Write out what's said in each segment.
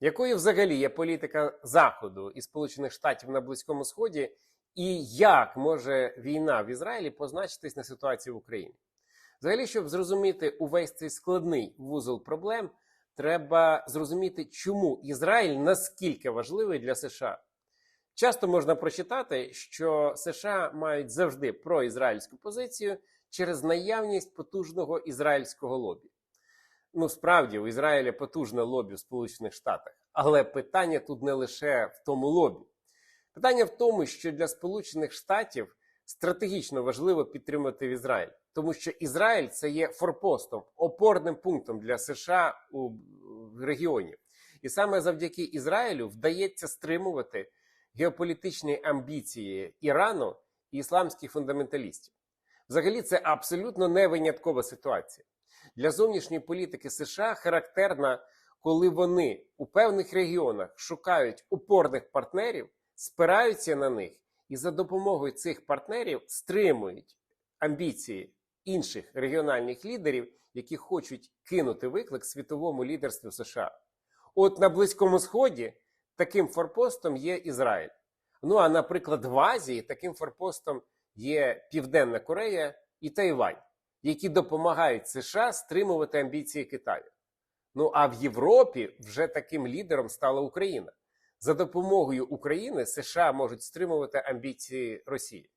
Якою взагалі є політика Заходу і Сполучених Штатів на Близькому Сході, і як може війна в Ізраїлі позначитись на ситуації в Україні? Взагалі, щоб зрозуміти увесь цей складний вузол проблем, треба зрозуміти, чому Ізраїль наскільки важливий для США. Часто можна прочитати, що США мають завжди проізраїльську позицію через наявність потужного ізраїльського лобі. Ну, справді, у Ізраїля потужне лобі в Сполучених Штатах, але питання тут не лише в тому лобі. Питання в тому, що для Сполучених Штатів стратегічно важливо підтримати в Ізраїль, тому що Ізраїль це є форпостом, опорним пунктом для США у регіоні. І саме завдяки Ізраїлю вдається стримувати геополітичні амбіції Ірану і ісламських фундаменталістів. Взагалі, це абсолютно не виняткова ситуація. Для зовнішньої політики США характерна, коли вони у певних регіонах шукають упорних партнерів, спираються на них і за допомогою цих партнерів стримують амбіції інших регіональних лідерів, які хочуть кинути виклик світовому лідерству США. От на Близькому Сході таким форпостом є Ізраїль. Ну а наприклад, в Азії таким форпостом є Південна Корея і Тайвань, які допомагають США стримувати амбіції Китаю. Ну а в Європі вже таким лідером стала Україна. За допомогою України США можуть стримувати амбіції Росії.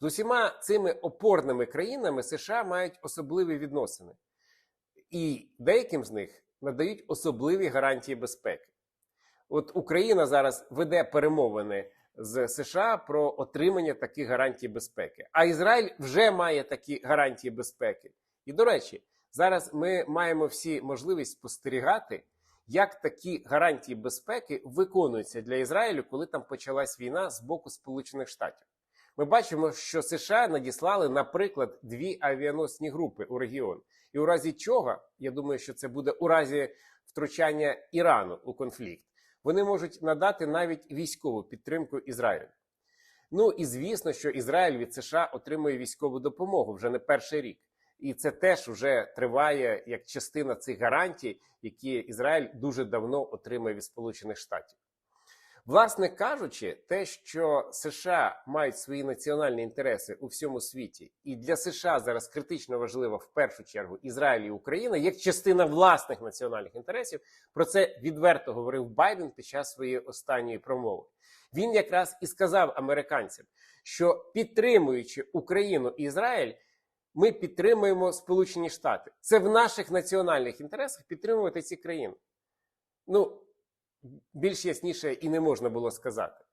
З усіма цими опорними країнами США мають особливі відносини, і деяким з них надають особливі гарантії безпеки. От Україна зараз веде перемовини з США про отримання таких гарантій безпеки. А Ізраїль вже має такі гарантії безпеки. І до речі, зараз ми маємо всі можливість спостерігати, як такі гарантії безпеки виконуються для Ізраїлю, коли там почалась війна з боку Сполучених Штатів. Ми бачимо, що США надіслали, наприклад, дві авіаносні групи у регіон. І у разі чого, я думаю, що це буде у разі втручання Ірану у конфлікт, вони можуть надати навіть військову підтримку Ізраїлю. Ну і звісно, що Ізраїль від США отримує військову допомогу вже не перший рік. І це теж вже триває як частина цих гарантій, які Ізраїль дуже давно отримує від Сполучених Штатів. Власне кажучи, те, що США мають свої національні інтереси у всьому світі, і для США зараз критично важливо в першу чергу Ізраїль і Україна як частина власних національних інтересів. Про це відверто говорив Байден під час своєї останньої промови. Він якраз і сказав американцям, що підтримуючи Україну і Ізраїль, ми підтримуємо Сполучені Штати. Це в наших національних інтересах підтримувати ці країни. Ну більш ясніше і не можна було сказати.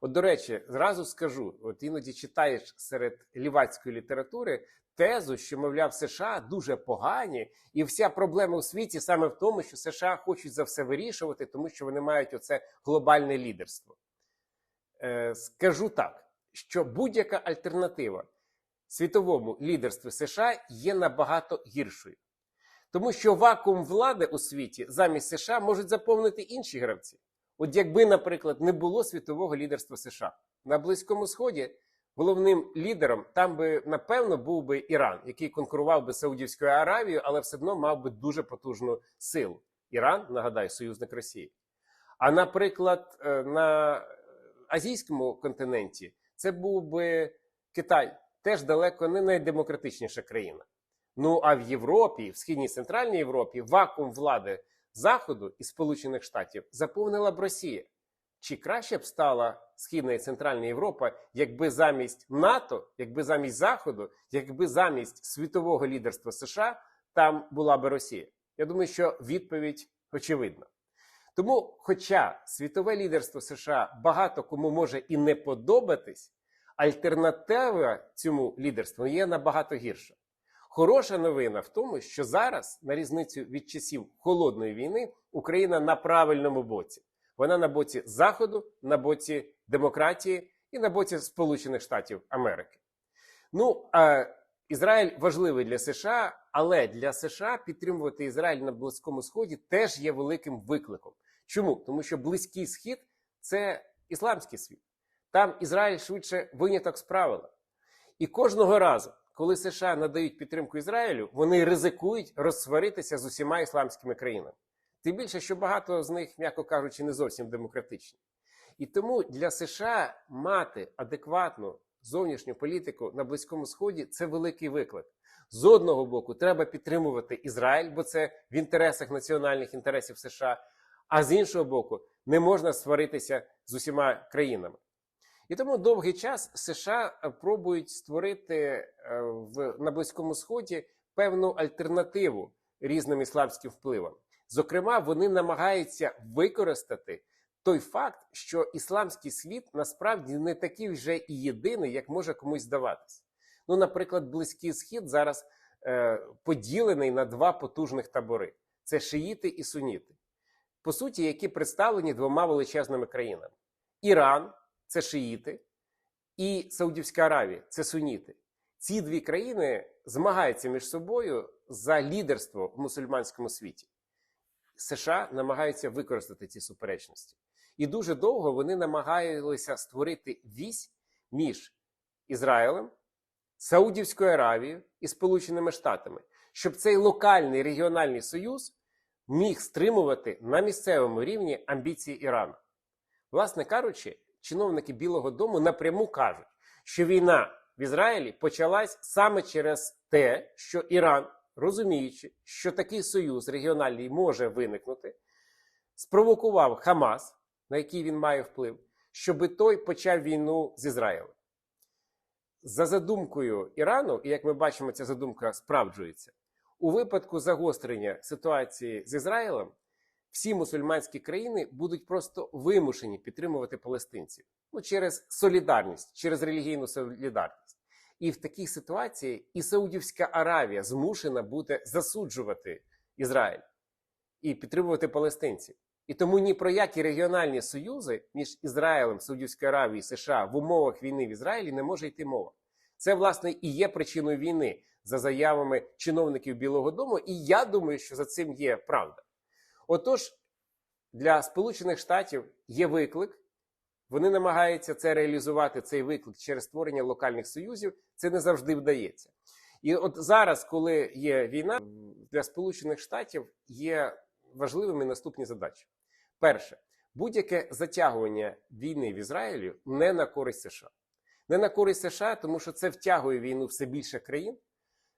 От, до речі, зразу скажу: от іноді читаєш серед лівацької літератури тезу, що, мовляв, США дуже погані, і вся проблема у світі саме в тому, що США хочуть за все вирішувати, тому що вони мають оце глобальне лідерство. Е, Скажу так, що будь-яка альтернатива світовому лідерству США є набагато гіршою. Тому що вакуум влади у світі замість США можуть заповнити інші гравці. От якби, наприклад, не було світового лідерства США на Близькому Сході, головним лідером там би напевно був би Іран, який конкурував би Саудівською Аравією, але все одно мав би дуже потужну силу. Іран, нагадаю, союзник Росії. А наприклад, е, на азійському континенті це був би Китай, теж далеко не найдемократичніша країна. Ну а в Європі, в східній центральній Європі, вакуум влади Заходу і Сполучених Штатів заповнила б Росія. Чи краще б стала Східна і Центральна Європа, якби замість НАТО, якби замість Заходу, якби замість світового лідерства США там була би Росія? Я думаю, що відповідь очевидна. Тому, хоча світове лідерство США багато кому може і не подобатись, альтернатива цьому лідерству є набагато гірша. Хороша новина в тому, що зараз, на різницю від часів холодної війни, Україна на правильному боці. Вона на боці Заходу, на боці демократії і на боці Сполучених Штатів Америки. Ну а Ізраїль важливий для США, але для США підтримувати Ізраїль на Близькому Сході теж є великим викликом. Чому? Тому що Близький Схід це ісламський світ. Там Ізраїль швидше виняток з правила. І кожного разу, коли США надають підтримку Ізраїлю, вони ризикують розсваритися з усіма ісламськими країнами. Тим більше, що багато з них, м'яко кажучи, не зовсім демократичні. І тому для США мати адекватну зовнішню політику на Близькому Сході це великий виклик. З одного боку, треба підтримувати Ізраїль, бо це в інтересах національних інтересів США. А з іншого боку, не можна сваритися з усіма країнами. І тому довгий час США е, пробують створити е, в, на Близькому Сході певну альтернативу різним ісламським впливам. Зокрема, вони намагаються використати той факт, що ісламський світ насправді не такий вже і єдиний, як може комусь здаватися. Ну, наприклад, Близький Схід зараз е, поділений на два потужних табори: це шиїти і суніти, по суті, які представлені двома величезними країнами: Іран це шиїти, і Саудівська Аравія це суніти. Ці дві країни змагаються між собою за лідерство в мусульманському світі. США намагаються використати ці суперечності. І дуже довго вони намагалися створити вісь між Ізраїлем, Саудівською Аравією і Сполученими Штатами, щоб цей локальний регіональний союз міг стримувати на місцевому рівні амбіції Ірану. Власне кажучи, чиновники Білого Дому напряму кажуть, що війна в Ізраїлі почалась саме через те, що Іран, розуміючи, що такий союз регіональний може виникнути, спровокував Хамас, на який він має вплив, щоби той почав війну з Ізраїлем. За задумкою Ірану, і як ми бачимо, ця задумка справджується, у випадку загострення ситуації з Ізраїлем всі мусульманські країни будуть просто вимушені підтримувати палестинців ну, через солідарність, через релігійну солідарність. І в такій ситуації і Саудівська Аравія змушена буде засуджувати Ізраїль і підтримувати палестинців. І тому ні про які регіональні союзи між Ізраїлем, Саудівською Аравією і США в умовах війни в Ізраїлі не може йти мова. Це, власне, і є причиною війни за заявами чиновників Білого Дому, і я думаю, що за цим є правда. Отож, для Сполучених Штатів є виклик. Вони намагаються це реалізувати, цей виклик через створення локальних союзів. Це не завжди вдається. І от зараз, коли є війна, для Сполучених Штатів є важливими наступні задачі. Перше, будь-яке затягування війни в Ізраїлі не на користь США. Не на користь США, тому що це втягує війну все більше країн.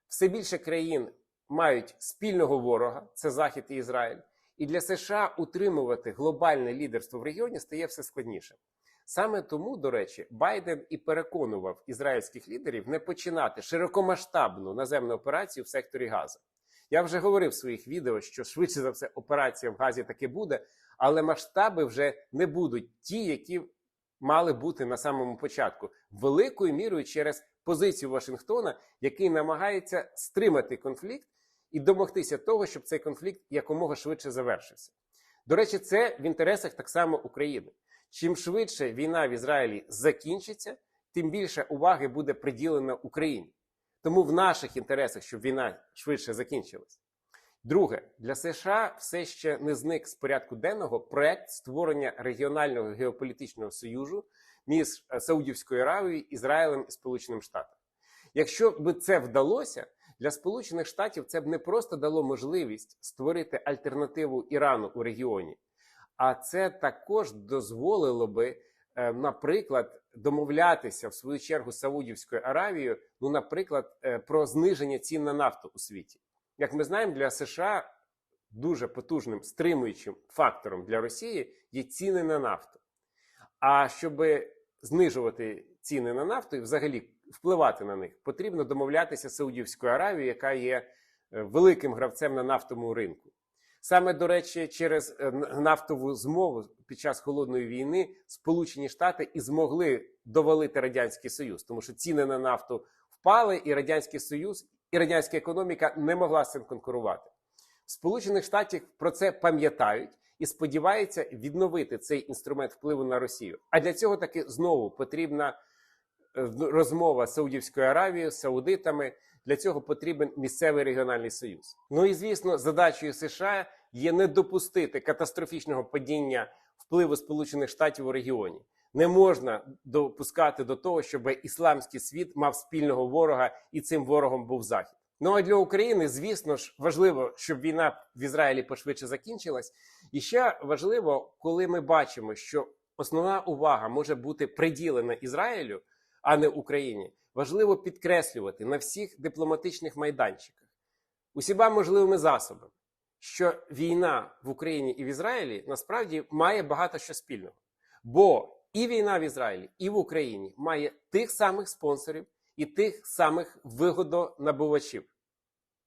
Все більше країн мають спільного ворога, це Захід і Ізраїль. І для США утримувати глобальне лідерство в регіоні стає все складніше. Саме тому, до речі, Байден і переконував ізраїльських лідерів не починати широкомасштабну наземну операцію в секторі Газа. Я вже говорив в своїх відео, що швидше за все операція в Газі таки буде, але масштаби вже не будуть ті, які мали бути на самому початку, великою мірою через позицію Вашингтона, який намагається стримати конфлікт і домогтися того, щоб цей конфлікт якомога швидше завершився. До речі, це в інтересах так само України. Чим швидше війна в Ізраїлі закінчиться, тим більше уваги буде приділено Україні. Тому в наших інтересах, щоб війна швидше закінчилась. Друге, для США все ще не зник з порядку денного проект створення регіонального геополітичного союзу між Саудівською Аравією, Ізраїлем і Сполученим Штатами. Якщо б це вдалося, для Сполучених Штатів це б не просто дало можливість створити альтернативу Ірану у регіоні, а це також дозволило би, е, наприклад, домовлятися в свою чергу з Саудівською Аравією, ну, наприклад, е, про зниження цін на нафту у світі. Як ми знаємо, для США дуже потужним стримуючим фактором для Росії є ціни на нафту. А щоб знижувати ціни на нафту і взагалі впливати на них, потрібно домовлятися з Саудівською Аравією, яка є е, великим гравцем на нафтовому ринку. Саме до речі, через е, нафтову змову під час холодної війни Сполучені Штати і змогли довалити радянський союз, тому що ціни на нафту впали, і радянський союз і радянська економіка не могла з цим конкурувати. В Сполучених Штатах про це пам'ятають і сподіваються відновити цей інструмент впливу на Росію. А для цього таки знову потрібна розмова з Саудівською Аравією, з Саудитами. Для цього потрібен місцевий регіональний союз. Ну і звісно, задачею США є не допустити катастрофічного падіння впливу Сполучених Штатів у регіоні. Не можна допускати до того, щоб ісламський світ мав спільного ворога, і цим ворогом був захід. Ну а для України, звісно ж, важливо, щоб війна в Ізраїлі пошвидше закінчилась. І ще важливо, коли ми бачимо, що основна увага може бути приділена Ізраїлю, а не Україні. Важливо підкреслювати на всіх дипломатичних майданчиках усіма можливими засобами, що війна в Україні і в Ізраїлі насправді має багато що спільного. Бо і війна в Ізраїлі, і в Україні має тих самих спонсорів і тих самих вигодонабувачів.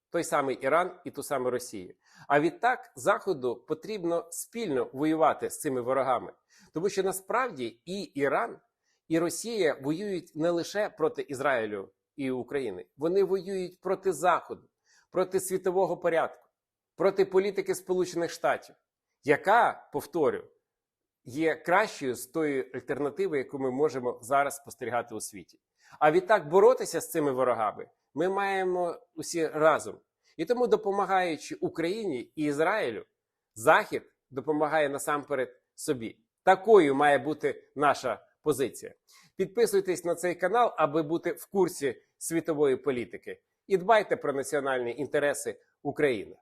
Той самий Іран і ту саму Росію. А відтак Заходу потрібно спільно воювати з цими ворогами, тому що насправді і Іран, і Росія воюють не лише проти Ізраїлю і України, вони воюють проти Заходу, проти світового порядку, проти політики Сполучених Штатів, яка, повторю, є кращою з тої альтернативи, яку ми можемо зараз спостерігати у світі. А відтак боротися з цими ворогами ми маємо усі разом. І тому, допомагаючи Україні і Ізраїлю, Захід допомагає насамперед собі. Такою має бути наша позиція. Підписуйтесь на цей канал, аби бути в курсі світової політики, і дбайте про національні інтереси України.